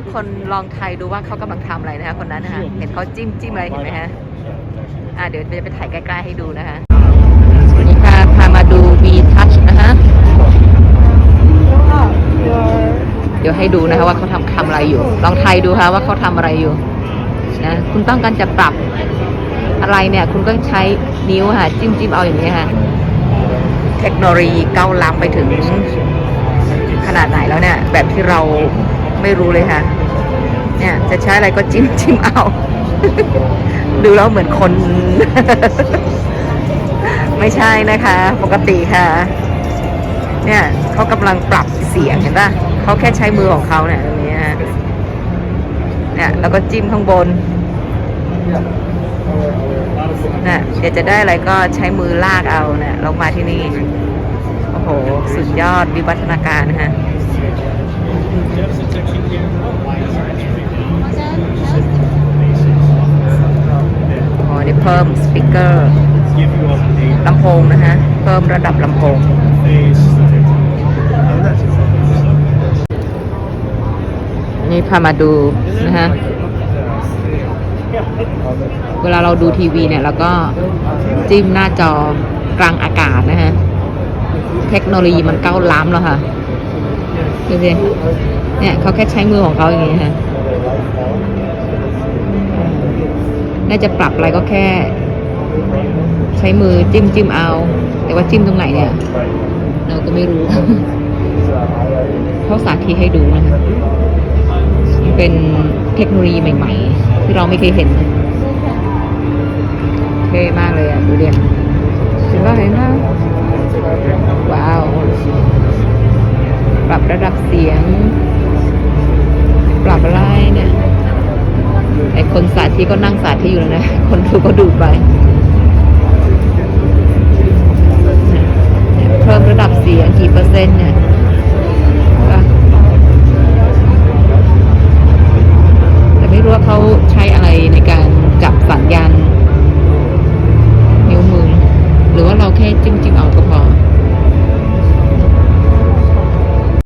ทุกคนลองทายดูว่าเขากำลังทำอะไรนะคะคนนั้นนะคะเห็นเขาจิ้มจิ้มอะไรเห็นไหมฮะอ่าเดี๋ยวจะไปถ่ายใกล้ๆให้ดูนะคะนี่ค่ะพามาดู V Touch นะคะเดี๋ยวให้ดูนะคะว่าเขาทำทำอะไรอยู่ ลองทายดูค่ะว่าเขาทำอะไรอยู่นะคุณต้องการจะปรับอะไรเนี่ย คุณก็ใช้นิ้วค่ะ จิ้มจิ้มเอาอย่างนี้ค่ะ เทคโนโลยีก้าวล้ำไปถึงขนาดไหนแล้วเนี่ย แบบที่เรา ไม่รู้เลยค่ะ เนี่ย จะใช้อะไรก็จิ้มจิ้มเอา ดูแล้วเหมือนคน ไม่ใช่นะคะ ปกติค่ะ เนี่ยเขากำลังปรับเสียงเห็นป่ะเขาแค่ใช้มือของเขาเนี่ยตรงนี้ฮะเนี่ยแล้วก็จิ้มข้างบนเนี่ยเดี๋ยวจะได้อะไรก็ใช้มือลากเอาเนี่ยลงมาที่นี่ โอ้โห สุดยอดวิวัฒนาการนะฮะ โอ้นี่เพิ่มสปีกเกอร์ลำโพงนะฮะ เพิ่มระดับลำโพงนี่พามาดูนะฮะ เวลาเราดูทีวีเนี่ยเราก็จิ้มหน้าจอกลางอากาศนะฮะ เทคโนโลยีมันก้าวล้ำแล้วค่ะ ดูสิเนี่ยเขาแค่ใช้มือของเขาอย่างนี้ฮะน่าจะปรับอะไรก็แค่ ใช้มือจิ้มจิ้มเอา แต่ว่าจิ้มตรงไหนเนี่ย เราก็ไม่รู้เขาสาธิตให้ดูนะคะเป็นเทคโนโลยีใหม่ ๆ ที่เราไม่เคยเห็นเท่มากเลยอะ ดูเด่น ระดับเสียง ปรับไล่เนี่ยไอคนสาธิตก็นั่งสาธิตอยู่แล้วนะ คนดูก็ดูไป เพิ่มระดับเสียงกี่เปอร์เซ็นต์เนี่ยแต่ไม่รู้ว่าเขาใช้อะไรในการจับสัญญาณนิ้วมือ หรือว่าเราแค่จิ้มจิ้มเอาก็พอ